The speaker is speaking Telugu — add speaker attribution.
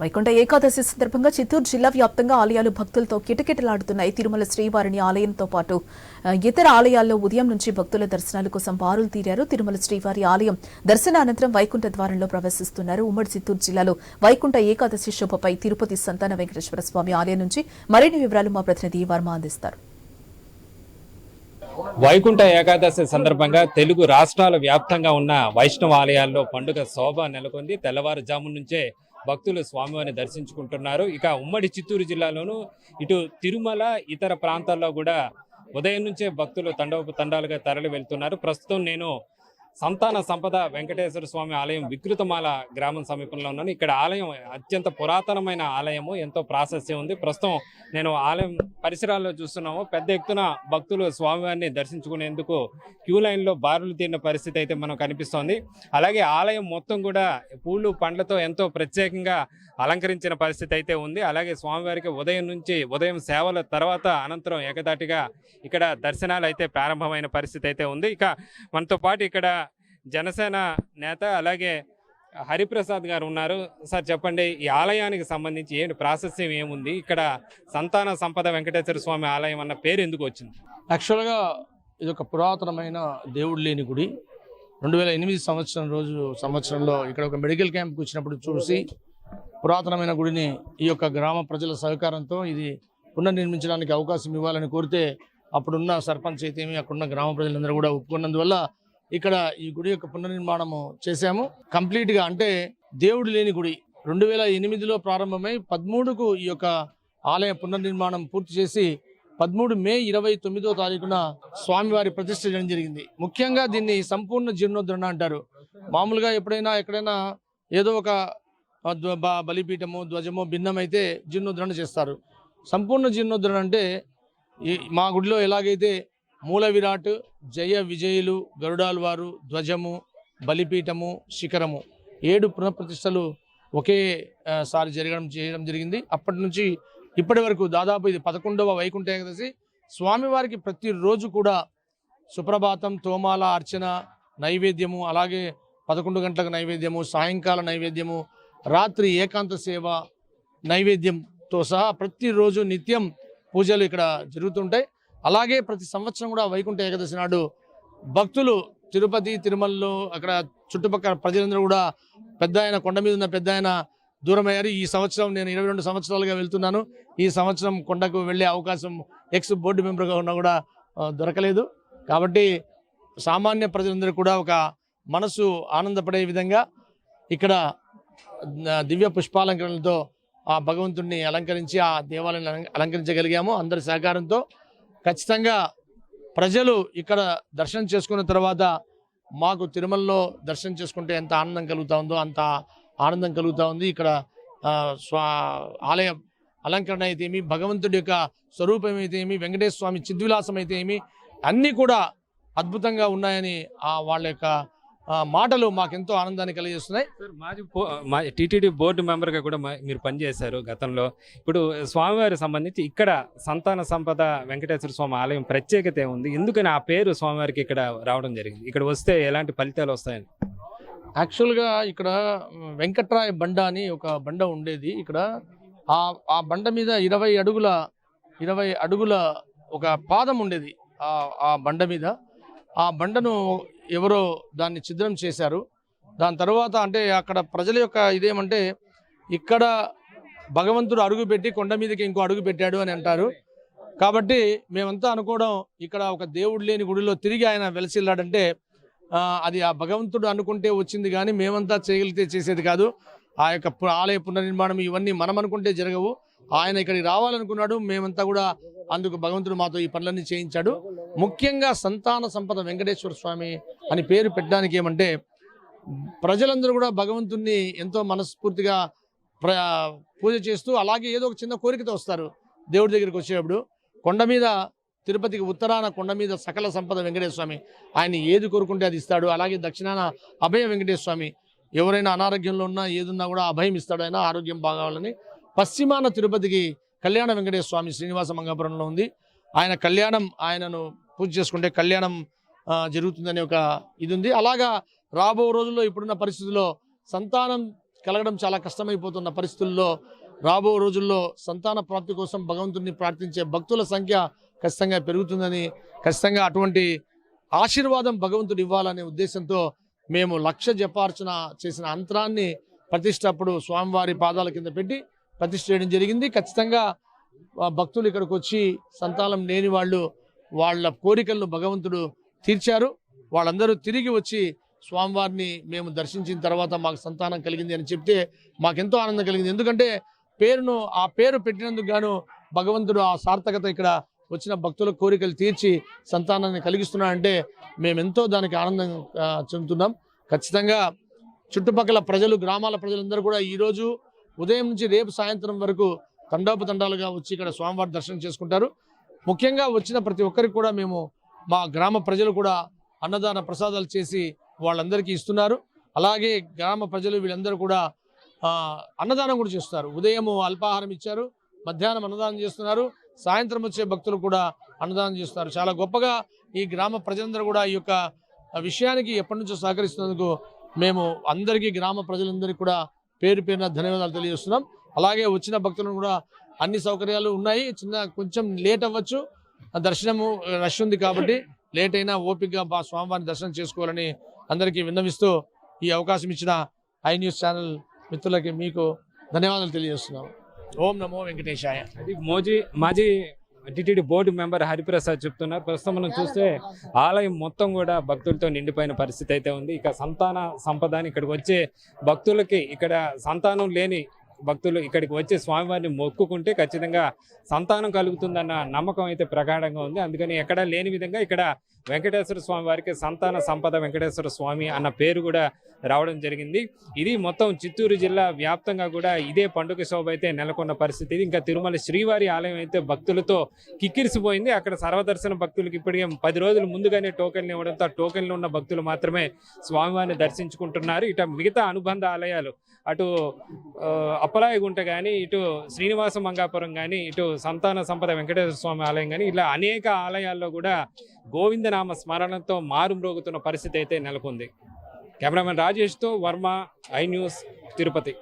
Speaker 1: వైకుంఠ ఏకాదశి సందర్భంగా చిత్తూరు జిల్లా వ్యాప్తంగా ఆలయాలు భక్తులతో కిటకిటలాడుతున్నాయి. తిరుమల శ్రీవారిని ఆలయంతో పాటు ఇతర ఆలయాల్లో ఉదయం నుంచి భక్తుల దర్శనాల కోసం బారులు తీరారు. తిరుమల శ్రీవారి ఆలయం దర్శనానంతరం వైకుంఠ ద్వారంలో ప్రవేశిస్తున్నారు. ఉమ్మడి చిత్తూరు జిల్లాలో వైకుంఠ ఏకాదశి శుభపై తిరుపతి సంతాన వెంకటేశ్వర స్వామి ఆలయం నుంచి మరిన్ని వివరాలు మా ప్రతినిధి వర్మ అందిస్తారు.
Speaker 2: వైకుంఠ ఏకాదశి సందర్భంగా తెలుగు రాష్ట్రాల వ్యాప్తంగా ఉన్న వైష్ణవ ఆలయాల్లో పండుగ శోభ నెలకొంది. తెల్లవారుజాము నుంచే భక్తులు స్వామివారిని దర్శించుకుంటున్నారు. ఇక ఉమ్మడి చిత్తూరు జిల్లాలోను ఇటు తిరుమల ఇతర ప్రాంతాల్లో కూడా ఉదయం నుంచే భక్తులు తండోపు తండాలుగా తరలి వెళ్తున్నారు. ప్రస్తుతం నేను సంతాన సంపద వెంకటేశ్వర స్వామి ఆలయం వికృతమాల గ్రామం సమీపంలో ఉన్నాను. ఇక్కడ ఆలయం అత్యంత పురాతనమైన ఆలయము ఎంతో ప్రాశస్యం ఉంది. ప్రస్తుతం నేను ఆలయం పరిసరాల్లో చూస్తున్నాము. పెద్ద ఎత్తున భక్తులు స్వామివారిని దర్శించుకునేందుకు క్యూ లైన్లో బారులు తీరిన పరిస్థితి అయితే మనం కనిపిస్తోంది. అలాగే ఆలయం మొత్తం కూడా పూలు పండ్లతో ఎంతో ప్రత్యేకంగా అలంకరించిన పరిస్థితి అయితే ఉంది. అలాగే స్వామివారికి ఉదయం నుంచి ఉదయం సేవల తర్వాత అనంతరం ఏకదాటిగా ఇక్కడ దర్శనాలు అయితే ప్రారంభమైన పరిస్థితి అయితే ఉంది. ఇక మనతో పాటు ఇక్కడ జనసేన నేత అలాగే హరిప్రసాద్ గారు ఉన్నారు. సార్ చెప్పండి ఈ ఆలయానికి సంబంధించి ఏంటి ప్రాశస్యం ఏముంది? ఇక్కడ సంతాన సంపద వెంకటేశ్వర స్వామి ఆలయం అన్న పేరు ఎందుకు వచ్చింది?
Speaker 3: యాక్చువల్గా ఇది ఒక పురాతనమైన దేవుడు లేని గుడి. రెండు వేల ఎనిమిది సంవత్సరం రోజు సంవత్సరంలో ఇక్కడ ఒక మెడికల్ క్యాంప్కి వచ్చినప్పుడు చూసి పురాతనమైన గుడిని ఈ యొక్క గ్రామ ప్రజల సహకారంతో ఇది పునర్నిర్మించడానికి అవకాశం ఇవ్వాలని కోరితే అప్పుడున్న సర్పంచ్ అయితేమి అక్కడున్న గ్రామ ప్రజలందరూ కూడా ఒప్పుకున్నందువల్ల ఇక్కడ ఈ గుడి యొక్క పునర్నిర్మాణము చేశాము. కంప్లీట్గా అంటే దేవుడు లేని గుడి. రెండు వేల ఎనిమిదిలో ప్రారంభమై పదమూడుకు ఈ యొక్క ఆలయ పునర్నిర్మాణం పూర్తి చేసి పదమూడు మే ఇరవై తొమ్మిదో తారీఖున స్వామివారి ప్రతిష్ఠ చేయడం జరిగింది. ముఖ్యంగా దీన్ని సంపూర్ణ జీర్ణోద్ధరణ అంటారు. మామూలుగా ఎప్పుడైనా ఎక్కడైనా ఏదో ఒక బలిపీఠము ధ్వజమో భిన్నమైతే జీర్ణోద్ధరణ చేస్తారు. సంపూర్ణ జీర్ణోద్ధరణ అంటే ఈ మా గుడిలో ఎలాగైతే మూల విరాట్ జయ విజయులు గరుడాల్వారు ధ్వజము బలిపీఠము శిఖరము. ఏడు పునఃప్రతిష్టలు ఒకేసారి జరగడం చేయడం జరిగింది. అప్పటి నుంచి ఇప్పటి వరకు దాదాపు ఇది పదకొండవ వైకుంఠ ఏకాదశి. స్వామివారికి ప్రతిరోజు కూడా సుప్రభాతం తోమాల అర్చన నైవేద్యము అలాగే పదకొండు గంటలకు నైవేద్యము సాయంకాల నైవేద్యము రాత్రి ఏకాంత సేవ నైవేద్యంతో సహా ప్రతిరోజు నిత్యం పూజలు ఇక్కడ జరుగుతుంటాయి. అలాగే ప్రతి సంవత్సరం కూడా వైకుంఠ ఏకాదశి నాడు భక్తులు తిరుపతి తిరుమలలో అక్కడ చుట్టుపక్కల ప్రజలందరూ కూడా పెద్ద ఆయన కొండ మీద ఉన్న పెద్ద ఆయన దూరం అయ్యారు ఈ సంవత్సరం నేను ఇరవై రెండు సంవత్సరాలుగా వెళ్తున్నాను. ఈ సంవత్సరం కొండకు వెళ్ళే అవకాశం ఎక్స్ బోర్డు మెంబర్గా ఉన్నా కూడా దొరకలేదు. కాబట్టి సామాన్య ప్రజలందరూ కూడా ఒక మనసు ఆనందపడే విధంగా ఇక్కడ దివ్య పుష్పాలంకరణలతో ఆ భగవంతుణ్ణి అలంకరించి ఆ దేవాలయాన్ని అలంకరించగలిగాము. అందరి సహకారంతో ఖచ్చితంగా ప్రజలు ఇక్కడ దర్శనం చేసుకున్న తర్వాత మాకు తిరుమలలో దర్శనం చేసుకుంటే ఎంత ఆనందం కలుగుతూ ఉందో అంత ఆనందం కలుగుతూ ఉంది. ఇక్కడ స్వా ఆలయ అలంకరణ అయితే ఏమి భగవంతుడి యొక్క స్వరూపం అయితే ఏమి వెంకటేశ్వర స్వామి చిద్విలాసం అయితే ఏమి అన్నీ కూడా అద్భుతంగా ఉన్నాయని ఆ వాళ్ళ యొక్క మాటలు మాకెంతో ఆనందాన్ని కలిగిస్తున్నాయి.
Speaker 2: సార్ మాజీ మా టీటీడీ బోర్డు మెంబర్గా కూడా మా- మీరు పనిచేశారు గతంలో. ఇప్పుడు స్వామివారి సంబంధించి ఇక్కడ సంతాన సంపద వెంకటేశ్వర స్వామి ఆలయం ప్రత్యేకత ఏముంది? ఎందుకని ఆ పేరు స్వామివారికి ఇక్కడ రావడం జరిగింది? ఇక్కడ వస్తే ఎలాంటి ఫలితాలు వస్తాయని?
Speaker 3: యాక్చువల్గా ఇక్కడ వెంకట్రాయ బండ అని ఒక బండ ఉండేది. ఇక్కడ ఆ ఆ బండ మీద ఇరవై అడుగుల ఇరవై అడుగుల ఒక పాదం ఉండేది. ఆ బండ మీద. ఆ బండను ఎవరో దాన్ని ఛిద్రం చేశారు. దాని తర్వాత అంటే అక్కడ ప్రజల యొక్క ఇదేమంటే ఇక్కడ భగవంతుడు అడుగు పెట్టి కొండ మీదకి ఇంకో అడుగు పెట్టాడు అని అంటారు. కాబట్టి మేమంతా అనుకోవడం ఇక్కడ ఒక దేవుడు లేని గుడిలో తిరిగి ఆయన వెలసిల్లాడంటే అది ఆ భగవంతుడు అనుకుంటే వచ్చింది కానీ మేమంతా చేయగలిగితే చేసేది కాదు. ఆ యొక్క ఆలయ పునర్నిర్మాణం ఇవన్నీ మనం అనుకుంటే జరగవు. ఆయన ఇక్కడికి రావాలనుకున్నాడు. మేమంతా కూడా అందుకు భగవంతుడు మాతో ఈ పనులన్నీ చేయించాడు. ముఖ్యంగా సంతాన సంపద వెంకటేశ్వర స్వామి అని పేరు పెట్టడానికి ఏమంటే ప్రజలందరూ కూడా భగవంతుణ్ణి ఎంతో మనస్ఫూర్తిగా పూజ చేస్తూ అలాగే ఏదో ఒక చిన్న కోరికతో వస్తారు. దేవుడి దగ్గరికి వచ్చేటప్పుడు కొండ మీద తిరుపతికి ఉత్తరాన కొండ మీద సకల సంపద వెంకటేశ్వర స్వామి ఆయన ఏది కోరుకుంటే అది ఇస్తాడు. అలాగే దక్షిణాన అభయ వెంకటేశ్వర స్వామి ఎవరైనా అనారోగ్యంలో ఉన్నా ఏదున్నా కూడా అభయం ఇస్తాడు ఆయన. ఆరోగ్యం బాగావాలని పశ్చిమాన తిరుపతికి కళ్యాణ వెంకటేశ్వర స్వామి శ్రీనివాస మంగాపురంలో ఉంది. ఆయన కళ్యాణం ఆయనను పూజ చేసుకుంటే కళ్యాణం జరుగుతుందనే ఒక ఇది ఉంది అలాగా రాబో రోజుల్లో ఇప్పుడున్న పరిస్థితుల్లో సంతానం కలగడం చాలా కష్టమైపోతున్న పరిస్థితుల్లో రాబో రోజుల్లో సంతాన ప్రాప్తి కోసం భగవంతుడిని ప్రార్థించే భక్తుల సంఖ్య ఖచ్చితంగా పెరుగుతుందని ఖచ్చితంగా అటువంటి ఆశీర్వాదం భగవంతుడు ఇవ్వాలనే ఉద్దేశంతో మేము లక్ష జపార్చన చేసిన అంతరాన్ని ప్రతిష్ట అప్పుడు స్వామివారి పాదాల కింద పెట్టి ప్రతిష్ఠ చేయడం జరిగింది. ఖచ్చితంగా భక్తులు ఇక్కడికి వచ్చి సంతానం లేని వాళ్ళు వాళ్ళ కోరికలను భగవంతుడు తీర్చారు. వాళ్ళందరూ తిరిగి వచ్చి స్వామివారిని మేము దర్శించిన తర్వాత మాకు సంతానం కలిగింది అని చెప్తే మాకెంతో ఆనందం కలిగింది. ఎందుకంటే పేరును ఆ పేరు పెట్టినందుకు గాను భగవంతుడు ఆ సార్థకత ఇక్కడ వచ్చిన భక్తుల కోరికలు తీర్చి సంతానాన్ని కలిగిస్తున్నాడంటే మేమెంతో దానికి ఆనందం చెందుతున్నాం. ఖచ్చితంగా చుట్టుపక్కల ప్రజలు గ్రామాల ప్రజలందరూ కూడా ఈరోజు ఉదయం నుంచి రేపు సాయంత్రం వరకు తండోపతండాలుగా వచ్చి ఇక్కడ స్వామివారి దర్శనం చేసుకుంటారు. ముఖ్యంగా వచ్చిన ప్రతి ఒక్కరికి కూడా మేము మా గ్రామ ప్రజలు కూడా అన్నదాన ప్రసాదాలు చేసి వాళ్ళందరికీ ఇస్తున్నారు. అలాగే గ్రామ ప్రజలు వీళ్ళందరూ కూడా అన్నదానం కూడా చేస్తున్నారు. ఉదయం అల్పాహారం ఇచ్చారు మధ్యాహ్నం అన్నదానం చేస్తున్నారు సాయంత్రం వచ్చే భక్తులు కూడా అన్నదానం చేస్తున్నారు. చాలా గొప్పగా ఈ గ్రామ ప్రజలందరూ కూడా ఈ యొక్క విషయానికి ఎప్పటి నుంచో సహకరిస్తున్నందుకు మేము అందరికీ గ్రామ ప్రజలందరికీ కూడా పేరు పేరున ధన్యవాదాలు తెలియజేస్తున్నాం. అలాగే వచ్చిన భక్తులను కూడా అన్ని సౌకర్యాలు ఉన్నాయి. చిన్న కొంచెం లేట్ అవ్వచ్చు. ఆ దర్శనము రష్ ఉంది కాబట్టి లేట్ అయినా ఓపికగా బా స్వామివారిని దర్శనం చేసుకోవాలని అందరికీ విన్నవిస్తూ ఈ అవకాశం ఇచ్చిన ఐ న్యూస్ ఛానల్ మిత్రులకి మీకు ధన్యవాదాలు తెలియజేస్తున్నాం. ఓం నమో వెంకటేశాయ.
Speaker 2: అది మోజీ మాజీ టిటిడి బోర్డు మెంబర్ హరిప్రసాద్ చెప్తున్నారు. ప్రస్తుతం మనం చూస్తే ఆలయం మొత్తం కూడా భక్తులతో నిండిపోయిన పరిస్థితి అయితే ఉంది. ఇక సంతాన సంపద ఇక్కడికి వచ్చే భక్తులకి ఇక్కడ సంతానం లేని భక్తులు ఇక్కడికి వచ్చి స్వామివారిని మొక్కుకుంటే ఖచ్చితంగా సంతానం కలుగుతుందన్న నమ్మకం అయితే ప్రగాఢంగా ఉంది. అందుకని ఎక్కడా లేని విధంగా ఇక్కడ వెంకటేశ్వర స్వామి వారికి సంతాన సంపద వెంకటేశ్వర స్వామి అన్న పేరు కూడా రావడం జరిగింది. ఇది మొత్తం చిత్తూరు జిల్లా వ్యాప్తంగా కూడా ఇదే పండుగ శోభ అయితే నెలకొన్న పరిస్థితి. ఇంకా తిరుమల శ్రీవారి ఆలయం అయితే భక్తులతో కిక్కిరిసిపోయింది. అక్కడ సర్వదర్శన భక్తులకు ఇప్పటికే పది రోజుల ముందుగానే టోకెన్లు ఇవ్వడంతో టోకెన్లు ఉన్న భక్తులు మాత్రమే స్వామివారిని దర్శించుకుంటున్నారు. ఇట మిగతా అనుబంధ ఆలయాలు అటు అప్పలాయగుంట కానీ ఇటు శ్రీనివాస మంగాపురం కానీ ఇటు సంతాన సంపద వెంకటేశ్వర స్వామి ఆలయం కానీ ఇలా అనేక ఆలయాల్లో కూడా గోవిందనామ స్మరణతో మారుమ్రోగుతున్న పరిస్థితి అయితే నెలకొంది. కెమెరామెన్ రాజేష్తో వర్మ ఐ న్యూస్ తిరుపతి.